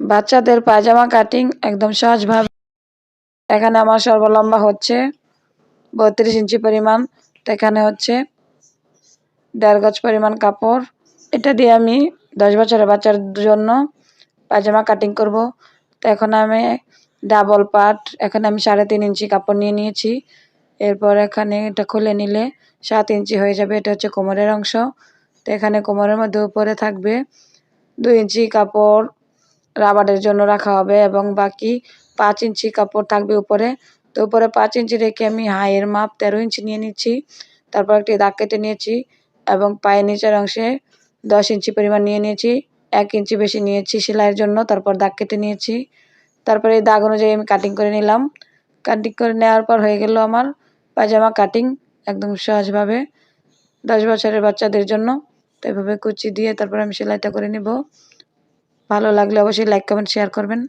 বাচ্চাদের পায়জামা কাটিং একদম সহজভাবে। এখানে আমার সর্বলম্বা হচ্ছে বত্রিশ ইঞ্চি পরিমাণ এখানে হচ্ছে দেড় গজ পরিমাণ কাপড়। এটা দিয়ে আমি দশ বছরের বাচ্চার জন্য পায়জামা কাটিং করব। তো এখন আমি ডাবল পার্ট এখানে আমি সাড়ে তিন ইঞ্চি কাপড় নিয়ে নিয়েছি। এরপর এখানে এটা খুলে নিলে সাত ইঞ্চি হয়ে যাবে, এটা হচ্ছে কোমরের অংশ। তো এখানে কোমরের মধ্যে উপরে থাকবে দুই ইঞ্চি কাপড় রাবারের জন্য রাখা হবে এবং বাকি পাঁচ ইঞ্চি কাপড় থাকবে উপরে। তো উপরে পাঁচ ইঞ্চি রেখে আমি হাইয়ের মাপ তেরো ইঞ্চি নিয়ে নিচ্ছি। তারপর একটি দাগ কেটে নিয়েছি এবং পায়ের নিচের অংশে দশ ইঞ্চি পরিমাণ নিয়ে নিয়েছি। এক ইঞ্চি বেশি নিয়েছি সেলাইয়ের জন্য, তারপর দাগ কেটে নিয়েছি। তারপরে এই দাগ অনুযায়ী আমি কাটিং করে নিলাম। কাটিং করে নেওয়ার পর হয়ে গেল আমার পায়জামা কাটিং একদম সহজভাবে দশ বছরের বাচ্চাদের জন্য। তো এভাবে কুচি দিয়ে তারপর আমি সেলাইটা করে নেব। ভালো লাগলে অবশ্যই লাইক কমেন্ট শেয়ার করবেন।